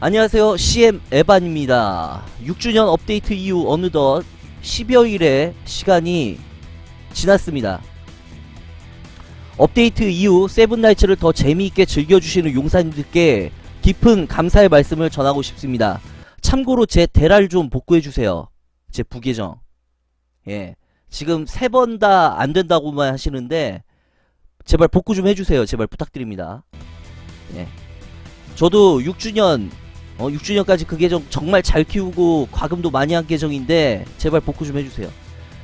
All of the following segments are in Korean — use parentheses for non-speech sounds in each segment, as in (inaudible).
안녕하세요. CM 에반입니다. 6주년 업데이트 이후 어느덧 10여일의 시간이 지났습니다. 업데이트 이후 세븐나이츠를 더 재미있게 즐겨주시는 용사님들께 깊은 감사의 말씀을 전하고 싶습니다. 참고로 제 대랄 좀 복구해주세요. 제 부계정. 예. 지금 세 번 다 안된다고만 하시는데 제발 복구 좀 해주세요. 제발 부탁드립니다. 예. 저도 6주년 어, 6주년까지 그 계정 정말 잘 키우고 과금도 많이 한 계정인데 제발 복구 좀 해주세요.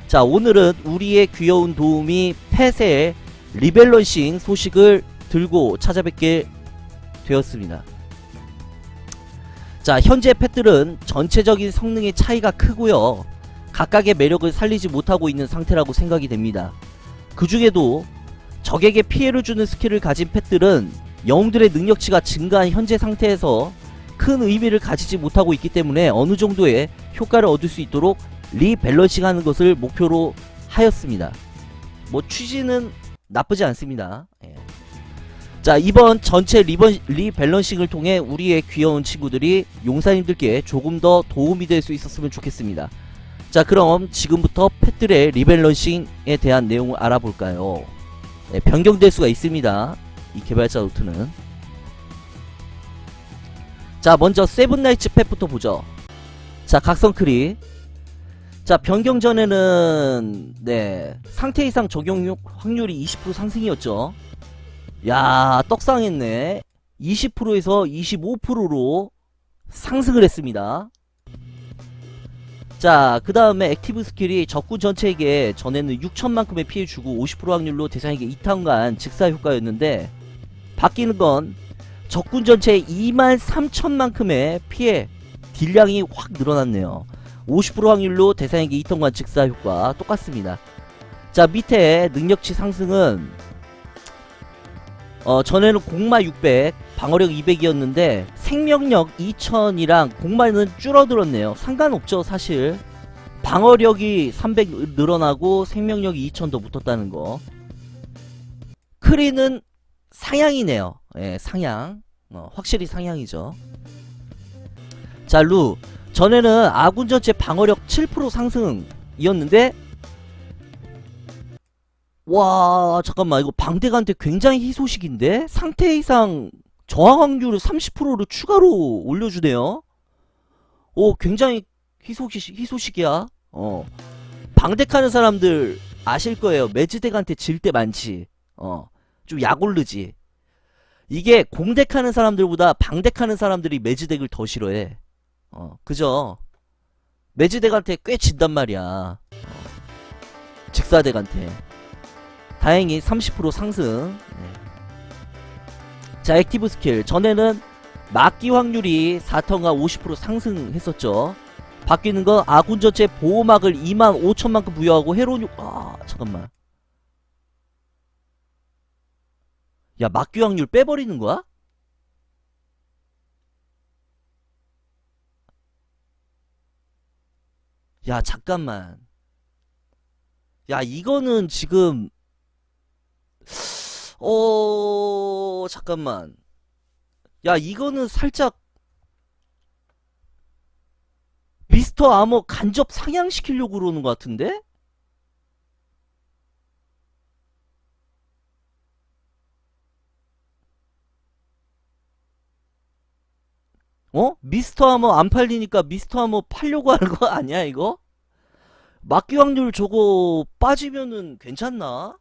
자 오늘은 우리의 귀여운 도우미 펫의 리밸런싱 소식을 들고 찾아뵙게 되었습니다. 자 현재 펫들은 전체적인 성능의 차이가 크고요. 각각의 매력을 살리지 못하고 있는 상태라고 생각이 됩니다. 그 중에도 적에게 피해를 주는 스킬을 가진 펫들은 영웅들의 능력치가 증가한 현재 상태에서 큰 의미를 가지지 못하고 있기 때문에 어느 정도의 효과를 얻을 수 있도록 리밸런싱 하는 것을 목표로 하였습니다. 뭐 취지는 나쁘지 않습니다. 예. 자 이번 전체 리번, 리밸런싱을 통해 우리의 귀여운 친구들이 용사님들께 조금 더 도움이 될 수 있었으면 좋겠습니다. 자 그럼 지금부터 펫들의 리밸런싱에 대한 내용을 알아볼까요? 네, 변경될 수가 있습니다. 이 개발자 노트는 자 먼저 세븐나이츠 펫부터 보죠. 자 각성크리. 자 변경 전에는 네 상태 이상 적용 확률이 20% 상승이었죠. 야 떡상했네. 20%에서 25%로 상승을 했습니다. 자그 다음에 액티브 스킬이 적군 전체에게 전에는 6천만큼의 피해 주고 50% 확률로 대상에게 2탄간 직사 효과였는데 바뀌는 건 적군 전체의 2만 3천만큼의 피해 딜량이 확 늘어났네요. 50% 확률로 대상에게 2턴관 직사 효과 똑같습니다. 자 밑에 능력치 상승은 어 전에는 공마 600 방어력 200이었는데 생명력 2000이랑 공마는 줄어들었네요. 상관없죠 사실. 방어력이 300 늘어나고 생명력이 2000 더 붙었다는 거. 크리는 상향이네요. 예, 상향. 어, 확실히 상향이죠. 자, 루. 전에는 아군 전체 방어력 7% 상승이었는데 와, 잠깐만. 이거 방대가한테 굉장히 희소식인데? 상태 이상 저항 확률을 30%로 추가로 올려주네요. 오, 굉장히 희소식, 희소식이야. 어. 방대카는 사람들 아실 거예요. 매즈덱한테 질 때 많지. 어. 좀 약올르지. 이게 공덱하는 사람들보다 방덱하는 사람들이 매즈덱을 더 싫어해. 어, 그죠? 매즈덱한테 꽤 진단 말이야. 어, 직사덱한테. 다행히 30% 상승. 네. 자, 액티브 스킬. 전에는 막기 확률이 4턴과 50% 상승했었죠. 바뀌는 건 아군 전체 보호막을 2만 5천만큼 부여하고 해로운, 아, 잠깐만. 야, 막기 확률 빼버리는 거야? 야, 잠깐만. 야, 이거는 지금, 어, 잠깐만. 야, 이거는 살짝, 미스터 아머 간접 상향시키려고 그러는 것 같은데? 어? 미스터 하머 안 팔리니까 미스터 하머 팔려고 하는 거 아니야 이거? 막기 확률 저거 빠지면은 괜찮나?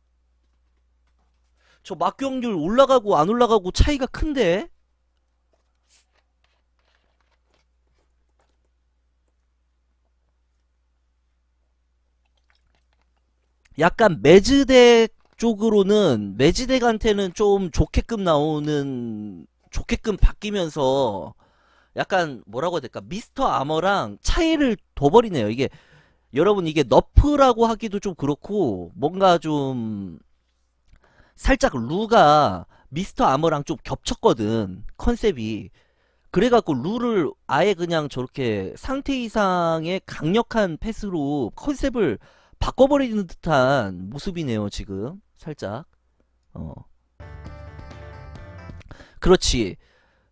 저 막기 확률 올라가고 안 올라가고 차이가 큰데? 약간 매즈덱 쪽으로는 매즈덱한테는 좀 좋게끔 나오는 좋게끔 바뀌면서 약간 뭐라고 해야 될까? 미스터 아머랑 차이를 둬버리네요. 이게 여러분 이게 너프라고 하기도 좀 그렇고 뭔가 좀 살짝 루가 미스터 아머랑 좀 겹쳤거든 컨셉이. 그래갖고 루를 아예 그냥 저렇게 상태 이상의 강력한 패스로 컨셉을 바꿔버리는 듯한 모습이네요 지금. 살짝. 어. 그렇지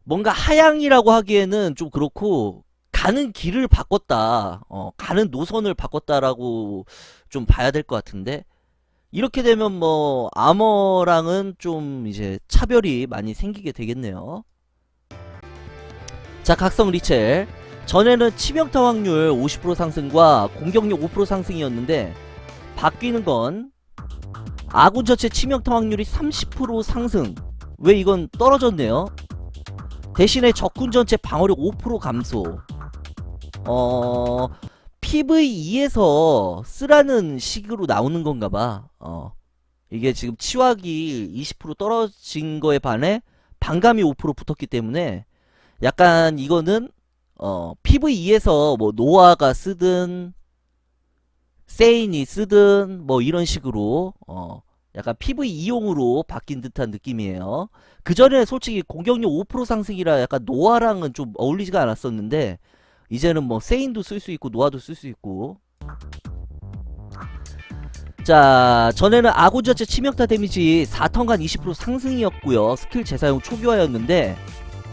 뭔가 하향이라고 하기에는 좀 그렇고 가는 길을 바꿨다. 어, 가는 노선을 바꿨다라고 좀 봐야 될 것 같은데 이렇게 되면 뭐 아머랑은 좀 이제 차별이 많이 생기게 되겠네요. 자, 각성 리첼. 전에는 치명타 확률 50% 상승과 공격력 5% 상승이었는데 바뀌는 건 아군 전체 치명타 확률이 30% 상승. 왜 이건 떨어졌네요? 대신에 적군 전체 방어력 5% 감소. 어, PVE에서 쓰라는 식으로 나오는 건가 봐. 어. 이게 지금 치확이 20% 떨어진 거에 반해 반감이 5% 붙었기 때문에 약간 이거는 어, PVE에서 뭐 노아가 쓰든 세인이 쓰든 뭐 이런 식으로 어, 약간 PVE용으로 바뀐 듯한 느낌이에요. 그 전에 솔직히 공격력 5% 상승이라 약간 노아랑은 좀 어울리지가 않았었는데 이제는 뭐 세인도 쓸 수 있고 노아도 쓸 수 있고. 자 전에는 아군 전체 치명타 데미지 4턴간 20% 상승이었고요. 스킬 재사용 초기화였는데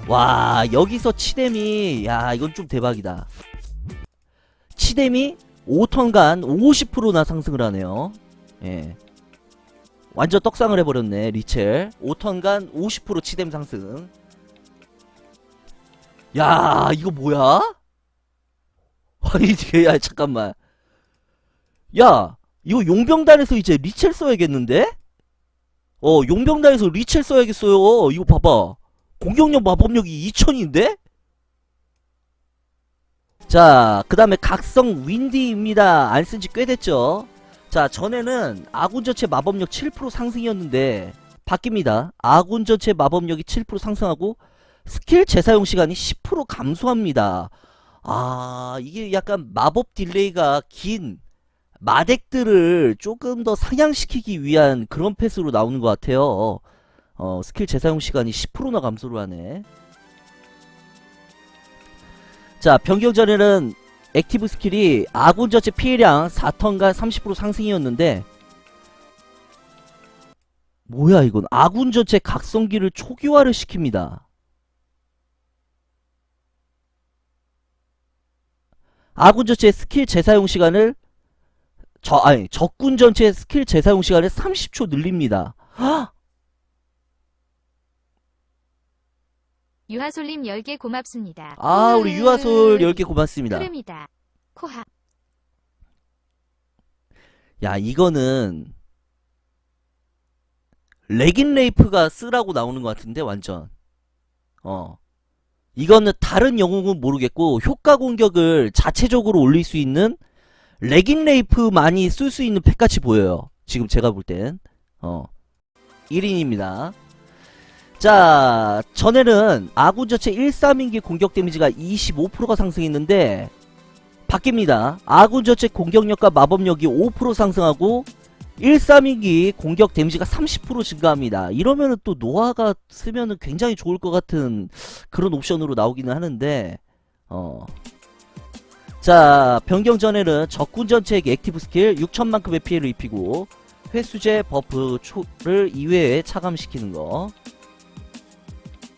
와 여기서 치뎀이 야 이건 좀 대박이다. 치뎀이 5턴간 50%나 상승을 하네요. 예 완전 떡상을 해버렸네 리첼. 5턴간 50% 치뎀 상승. 야 이거 뭐야? (laughs) 아니 이게 야 잠깐만. 야 이거 용병단에서 이제 리첼 써야겠는데? 어 용병단에서 리첼 써야겠어요. 이거 봐봐. 공격력 마법력이 2000인데? 자 그 다음에 각성 윈디입니다. 안 쓴지 꽤 됐죠 자 전에는 아군 전체 마법력 7% 상승이었는데 바뀝니다 아군 전체 마법력이 7% 상승하고 스킬 재사용 시간이 10% 감소합니다 아, 이게 약간 마법 딜레이가 긴 마덱들을 조금 더 상향시키기 위한 그런 패스로 나오는 것 같아요. 어, 스킬 재사용 시간이 10%나 감소를 하네. 자, 변경 전에는 액티브 스킬이 아군 전체 피해량 4턴간 30% 상승이었는데, 뭐야, 이건. 아군 전체 각성기를 초기화를 시킵니다. 아군 전체 스킬 재사용 시간을 저 아니 적군 전체 스킬 재사용 시간을 30초 늘립니다. 헉! 유하솔님 10개 고맙습니다. 아 우리 유아솔 10개 고맙습니다. 흐름이다. 코하. 야 이거는 레긴 레이프가 쓰라고 나오는 것 같은데 완전 어 이거는 다른 영웅은 모르겠고 효과 공격을 자체적으로 올릴 수 있는 레긴 레이프만이 쓸 수 있는 팩같이 보여요 지금 제가 볼 땐 어 1인입니다 자 전에는 아군 전체 1,3인기 공격 데미지가 25%가 상승했는데 바뀝니다. 아군 전체 공격력과 마법력이 5% 상승하고 1,3인기 공격 데미지가 30% 증가합니다. 이러면은 또 노아가 쓰면은 굉장히 좋을 것 같은 그런 옵션으로 나오기는 하는데 어. 자, 변경 전에는 적군 전체에게 액티브 스킬 6천만큼의 피해를 입히고 회수제 버프 초를 2회에 차감시키는 거.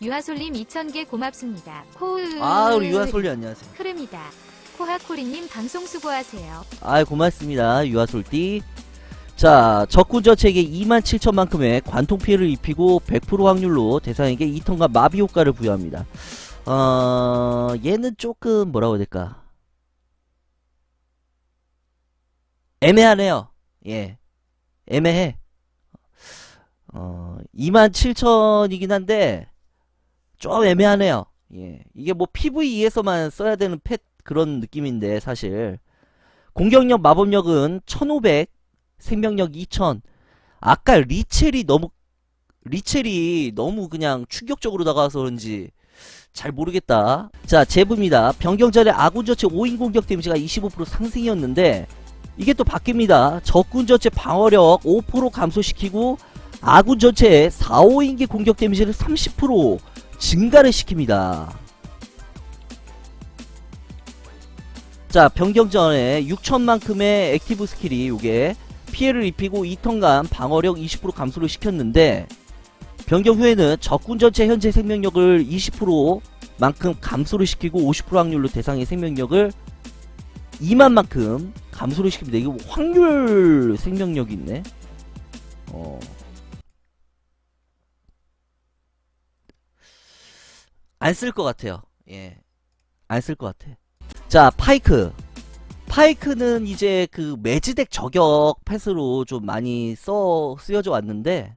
유하솔님 2000개 고맙습니다. 코으. 아, 우리 유아솔리 안녕하세요. 흐름이다. 코하코리님 방송 수고하세요. 아 고맙습니다 유아솔띠 자 적군 전체에게 27,000만큼의 관통 피해를 입히고 100% 확률로 대상에게 2턴과 마비 효과를 부여합니다 어 얘는 조금 뭐라고 해야 될까 애매하네요 예 애매해 어 27,000이긴 한데 좀 애매하네요. 예. 이게 뭐 PVE에서만 써야 되는 펫 그런 느낌인데 사실. 공격력 마법력은 1500 생명력 2000 아까 리첼이 너무 리첼이 너무 그냥 충격적으로 다가와서 그런지 잘 모르겠다. 자 제부입니다. 변경 전에 아군 전체 5인 공격 데미지가 25% 상승이었는데 이게 또 바뀝니다. 적군 전체 방어력 5% 감소시키고 아군 전체의 4, 5인기 공격 데미지를 30% 증가를 시킵니다 자 변경 전에 6천만큼의 액티브 스킬이 요게 피해를 입히고 2턴간 방어력 20% 감소를 시켰는데 변경 후에는 적군 전체 현재 생명력을 20%만큼 감소를 시키고 50% 확률로 대상의 생명력을 2만만큼 감소를 시킵니다. 이거 확률 생명력이 있네. 어. 안 쓸 것 같아요. 예. 안 쓸 것 같아. 자, 파이크. 파이크는 이제 그 매지덱 저격 패스로 좀 많이 써 쓰여져 왔는데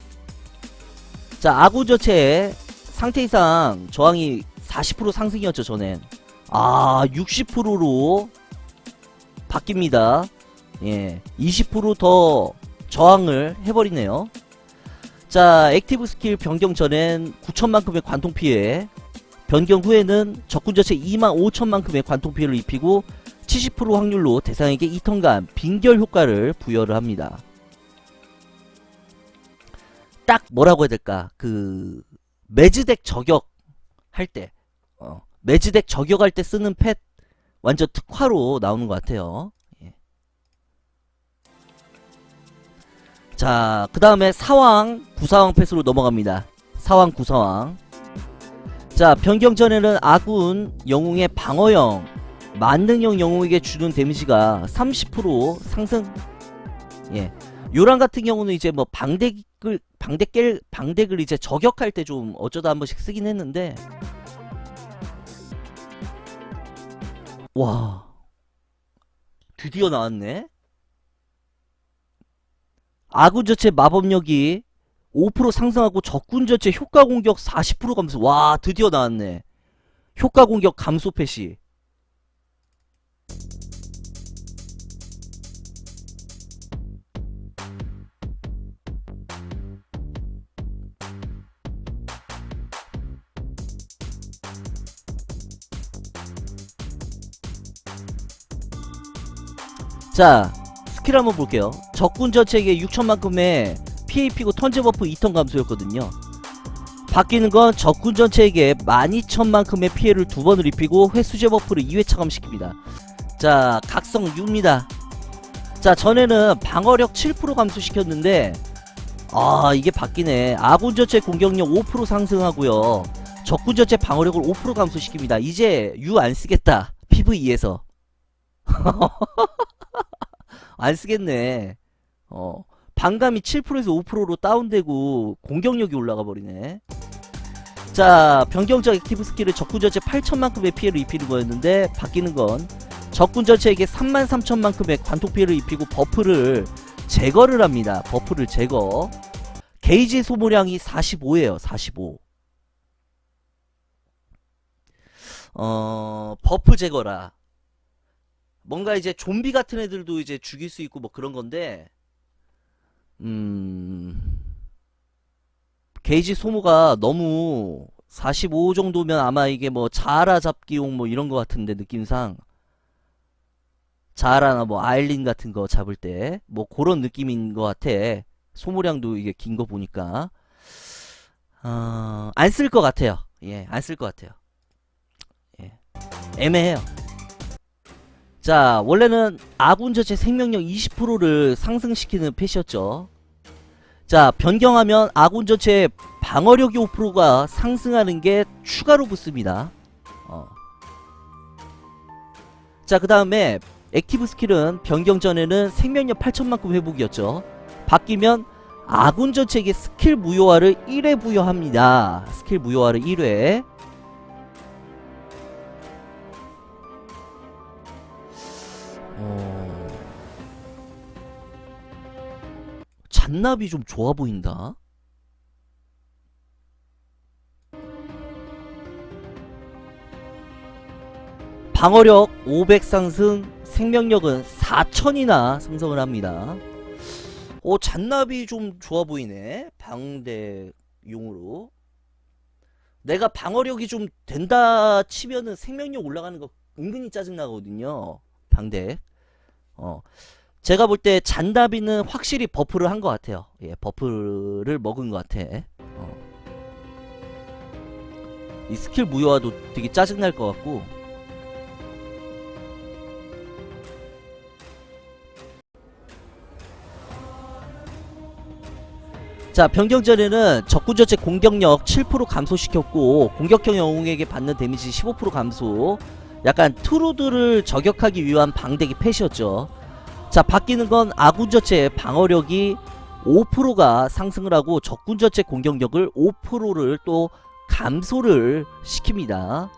자 전체의 상태 이상 저항이 40% 상승이었죠 전엔 아 60%로 바뀝니다 예 20%더 저항을 해버리네요 자 액티브 스킬 변경 전엔 9천만큼의 관통 피해 변경 후에는 적군 전체 2만 5천만큼의 관통 피해를 입히고 70% 확률로 대상에게 2턴간 빙결 효과를 부여를 합니다. 딱 뭐라고 해야 될까? 그 매즈덱 저격 할 때, 어, 매즈덱 저격할 때 쓰는 펫 완전 특화로 나오는 것 같아요. 예. 자, 그 다음에 사왕, 구사왕 펫으로 넘어갑니다. 사왕, 구사왕. 자, 변경 전에는 아군 영웅의 방어형 만능형 영웅에게 주는 데미지가 30% 상승. 예. 요랑 같은 경우는 이제 뭐 방대글 방대깰 방대글 이제 저격할 때 좀 어쩌다 한 번씩 쓰긴 했는데 와 드디어 나왔네. 아군 전체 마법력이 5% 상승하고 적군 전체 효과 공격 40% 감소. 와 드디어 나왔네. 효과 공격 감소 패시. 자 스킬 한번 볼게요 적군 전체에게 6천만큼의 피해 입히고 턴제 버프 2턴 감소였거든요. 바뀌는 건 적군 전체에게 12,000만큼의 피해를 두 번을 입히고 회수제 버프를 2회 차감시킵니다. 자 각성 6입니다. 자 전에는 방어력 7% 감소시켰는데 아 이게 바뀌네. 아군 전체 공격력 5% 상승하고요. 적군 전체 방어력을 5% 감소시킵니다. 이제 U 안 쓰겠다. PVE에서. (laughs) 안 쓰겠네. 어. 반감이 7%에서 5%로 다운되고 공격력이 올라가 버리네. 자, 변경적 액티브 스킬을 적군 전체 8천만큼의 피해를 입히는 거였는데 바뀌는 건 적군 전체에게 3만 3천만큼의 관통 피해를 입히고 버프를 제거를 합니다. 버프를 제거. 게이지 소모량이 45예요. 45. 어, 버프 제거라. 뭔가 이제 좀비 같은 애들도 이제 죽일 수 있고 뭐 그런 건데 음 게이지 소모가 너무 45 정도면 아마 이게 뭐 자라 잡기용 뭐 이런 거 같은데 느낌상. 자라나 뭐 아일린 같은 거 잡을 때 뭐 그런 느낌인 것 같아. 소모량도 이게 긴 거 보니까. 어, 안 쓸 것 같아요. 예 안 쓸 것 같아요. 예. 애매해요 자, 원래는 아군 전체 생명력 20%를 상승시키는 펫이었죠. 자, 변경하면 아군 전체 방어력이 5%가 상승하는 게 추가로 붙습니다. 어. 자, 그 다음에 액티브 스킬은 변경 전에는 생명력 8천만큼 회복이었죠. 바뀌면 아군 전체에게 스킬 무효화를 1회 부여합니다. 스킬 무효화를 1회. 어... 잔나비 좀 좋아 보인다. 방어력 500 상승, 생명력은 4000이나 상승을 합니다. 오, 잔나비 좀 좋아 보이네. 방대용으로. 내가 방어력이 좀 된다 치면은 생명력 올라가는 거 은근히 짜증나거든요. 방대. 어. 제가 볼 때 잔다비는 확실히 버프를 한 것 같아요. 예, 버프를 먹은 것 같아. 어. 이 스킬 무효화도 되게 짜증날 것 같고. 자 변경전에는 적군 전체 공격력 7% 감소시켰고 공격형 영웅에게 받는 데미지 15% 감소 약간 트루드를 저격하기 위한 방대기 펫이었죠. 자 바뀌는 건 아군 전체 방어력이 5%가 상승을 하고 적군 전체 공격력을 5%를 또 감소를 시킵니다.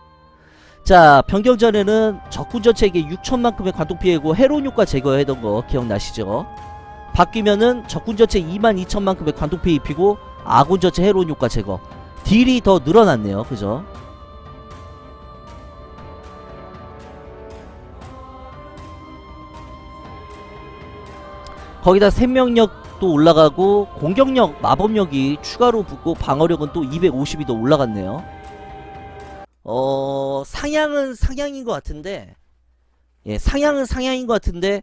자 변경 전에는 적군 전체에게 6천만큼의 관통 피해고 해로운 효과 제거했던 거 기억나시죠? 바뀌면은 적군 전체 2만 2천만큼의 관통 피해 입히고 아군 전체 해로운 효과 제거. 딜이 더 늘어났네요. 그죠 거기다 생명력도 올라가고 공격력 마법력이 추가로 붙고 방어력은 또 250이 더 올라갔네요. 어 상향은 상향인 것 같은데 예 상향은 상향인 것 같은데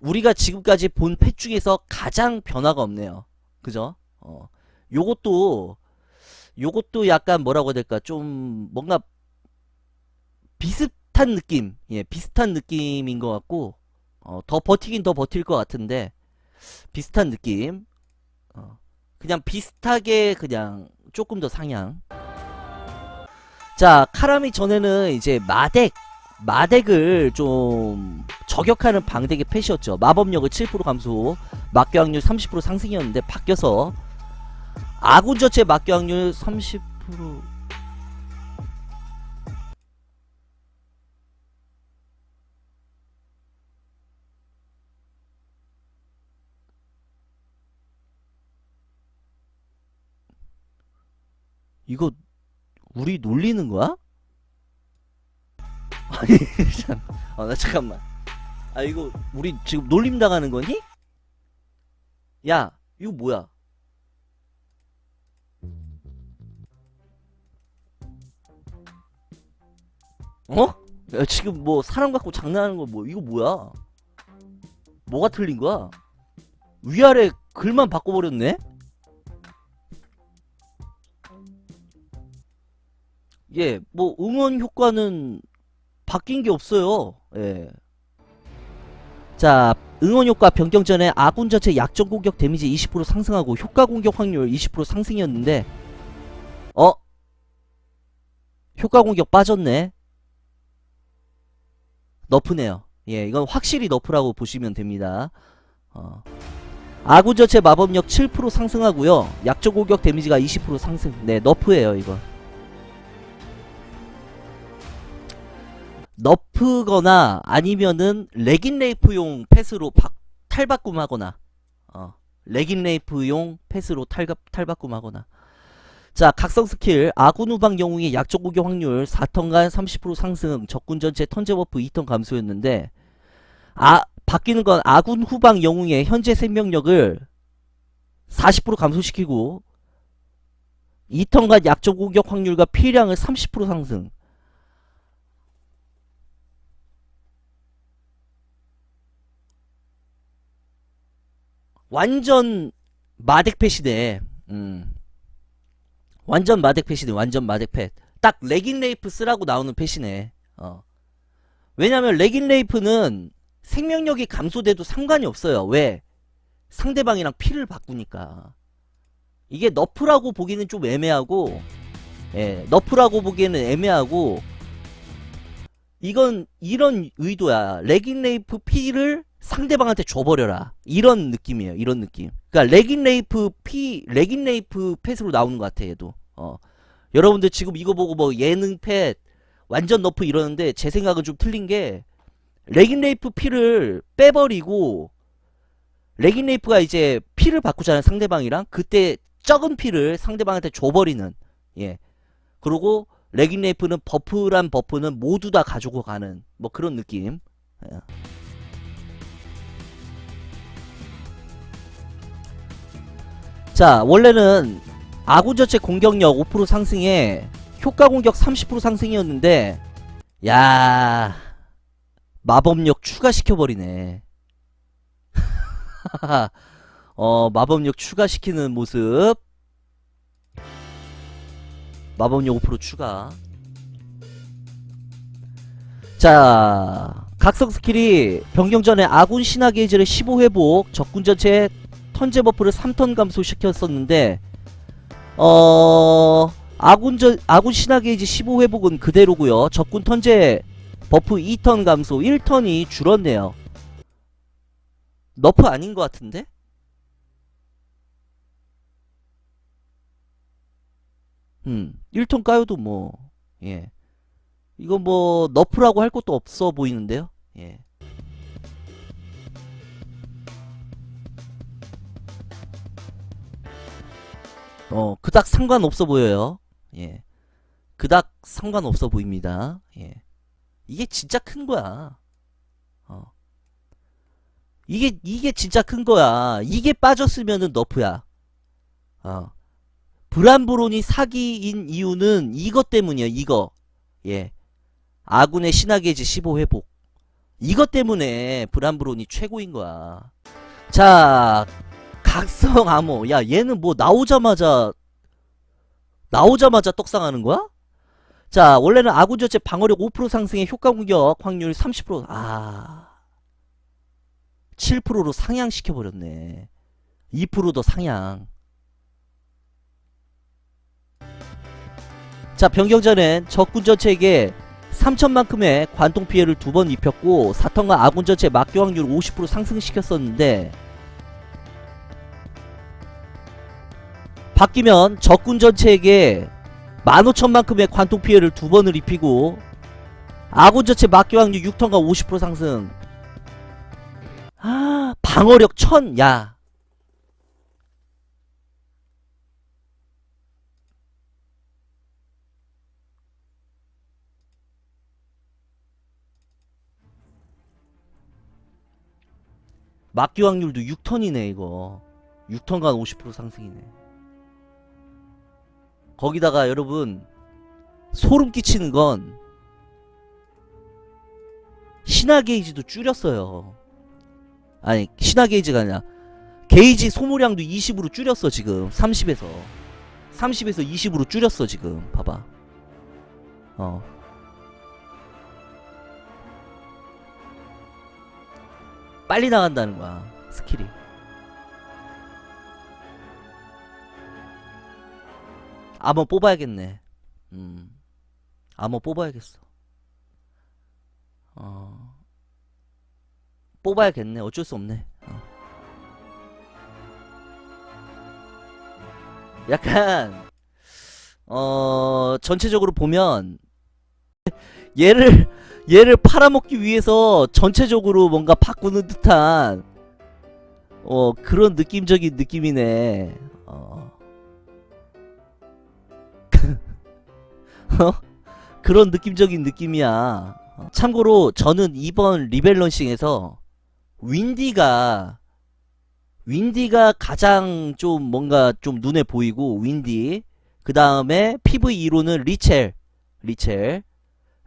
우리가 지금까지 본 펫 중에서 가장 변화가 없네요. 그죠? 어 요것도 요것도 약간 뭐라고 해야 될까? 좀 뭔가 비슷한 느낌 예 비슷한 느낌인 것 같고 어, 더 버티긴 더 버틸 것 같은데 비슷한 느낌. 어, 그냥 비슷하게 그냥 조금 더 상향. 자 카라미 전에는 이제 마덱 마덱을 좀 저격하는 방대기 펫이었죠. 마법력을 7% 감소 막교 확률 30% 상승이었는데 바뀌어서 아군 전체 막교 확률 30% 이거 우리 놀리는 거야? (laughs) 아니 참, 어, 나 잠깐만. 아 이거 우리 지금 놀림 당하는 거니? 야, 이거 뭐야? 어? 야, 지금 뭐 사람 갖고 장난하는 거 뭐 이거 뭐야? 뭐가 틀린 거야? 위아래 글만 바꿔버렸네? 예, 뭐 응원 효과는 바뀐 게 없어요. 예. 자, 응원 효과 변경 전에 아군 전체 약점 공격 데미지 20% 상승하고 효과 공격 확률 20% 상승이었는데 어? 효과 공격 빠졌네. 너프네요. 예, 이건 확실히 너프라고 보시면 됩니다. 어. 아군 전체 마법력 7% 상승하고요. 약점 공격 데미지가 20% 상승. 네, 너프예요, 이거. 너프거나 아니면은 레긴레이프용 펫으로 바, 탈바꿈하거나 어, 레긴레이프용 펫으로 탈가, 탈바꿈하거나. 자 각성 스킬. 아군 후방 영웅의 약적 공격 확률 4턴간 30% 상승. 적군 전체 턴제 버프 2턴 감소였는데 아 바뀌는 건 아군 후방 영웅의 현재 생명력을 40% 감소시키고 2턴간 약적 공격 확률과 피해량을 30% 상승 완전 마덱펫이네. 음. 완전 마덱펫이네. 완전 마덱펫. 딱 레깅 레이프 쓰라고 나오는 펫이네. 어. 왜냐면 레깅 레이프는 생명력이 감소돼도 상관이 없어요. 왜? 상대방이랑 피를 바꾸니까. 이게 너프라고 보기는 좀 애매하고, 예, 너프라고 보기에는 애매하고, 이건 이런 의도야. 레깅 레이프 피를 상대방한테 줘버려라. 이런 느낌이에요. 이런 느낌. 그러니까 레깅 레이프 피 레깅 레이프 펫으로 나오는 것 같아 얘도. 어. 여러분들 지금 이거 보고 뭐 예능 펫 완전 너프 이러는데 제 생각은 좀 틀린 게 레깅 레이프 피를 빼버리고 레깅 레이프가 이제 피를 바꾸잖아요 상대방이랑 그때 적은 피를 상대방한테 줘버리는 예 그리고 레깅 레이프는 버프란 버프는 모두 다 가지고 가는 뭐 그런 느낌 예. 자 원래는 아군 전체 공격력 5% 상승에 효과 공격 30% 상승이었는데 야 마법력 추가시켜버리네. (laughs) 어 마법력 추가시키는 모습. 마법력 5% 추가. 자 각성 스킬이 변경 전에 아군 신화 게이지를 15 회복 적군 전체 턴제 버프를 3턴 감소시켰었는데 어 아군 저, 아군 신화 게이지 15 회복은 그대로고요. 적군 턴제 버프 2턴 감소 1턴이 줄었네요. 너프 아닌 것 같은데? 음, 1턴 까요도 뭐, 예. 이거 뭐, 너프라고 할 것도 없어 보이는데요? 예. 어, 그닥 상관없어 보여요. 예. 그닥 상관없어 보입니다. 예. 이게 진짜 큰 거야. 어. 이게, 이게 진짜 큰 거야. 이게 빠졌으면은 너프야. 어. 브란브론이 사기인 이유는 이것 때문이야, 이거. 예. 아군의 신화게이지 15 회복. 이것 때문에 브란브론이 최고인 거야. 자, 각성 암호. 야, 얘는 뭐 나오자마자, 나오자마자 떡상하는 거야? 자, 원래는 아군 전체 방어력 5% 상승의 효과 공격 확률 30%. 아. 7%로 상향시켜 버렸네. 2%더 상향. 자, 변경 전엔 적군 전체에게 3천만큼의 관통 피해를 두 번 입혔고 사턴과 아군 전체 막교 확률 50% 상승시켰었는데 바뀌면 적군 전체에게 15,000만큼의 관통 피해를 두 번을 입히고 아군 전체 막교 확률 6턴과 50% 상승. 아, 방어력 1000, 야. 막기 확률도 6턴이네 이거. 6턴간 50% 상승이네 거기다가 여러분 소름 끼치는 건 신화 게이지도 줄였어요. 아니 신화 게이지가 아니라 게이지 소모량도 20으로 줄였어 지금. 30에서. 30에서 20으로 줄였어 지금. 봐봐. 어. 빨리 나간다는 거야 스킬이 암호 뽑아야겠네. 음. 암호 뽑아야겠어. 어. 뽑아야겠네. 어쩔 수 없네. 어. 약간 어 전체적으로 보면 얘를 얘를 팔아먹기 위해서 전체적으로 뭔가 바꾸는 듯한 어 그런 느낌적인 느낌이네. 어, (laughs) 그런 느낌적인 느낌이야. 어, 참고로 저는 이번 리밸런싱에서 윈디가 윈디가 가장 좀 뭔가 좀 눈에 보이고 윈디. 그 다음에 PV2로는 리첼 리첼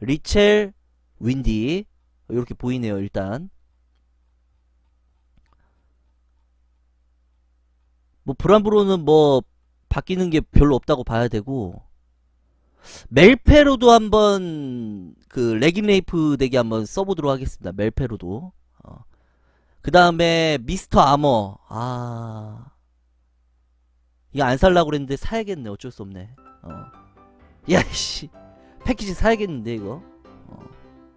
리첼 윈디. 이렇게 보이네요 일단. 뭐 브람브로는 뭐 바뀌는 게 별로 없다고 봐야 되고 멜페로도 한번 그 레깅레이프 덱이 한번 써보도록 하겠습니다. 멜페로도. 어. 그 다음에 미스터 아머. 아. 이거 안 살라고 그랬는데 사야겠네. 어쩔 수 없네. 어. 야씨. 패키지 사야겠는데 이거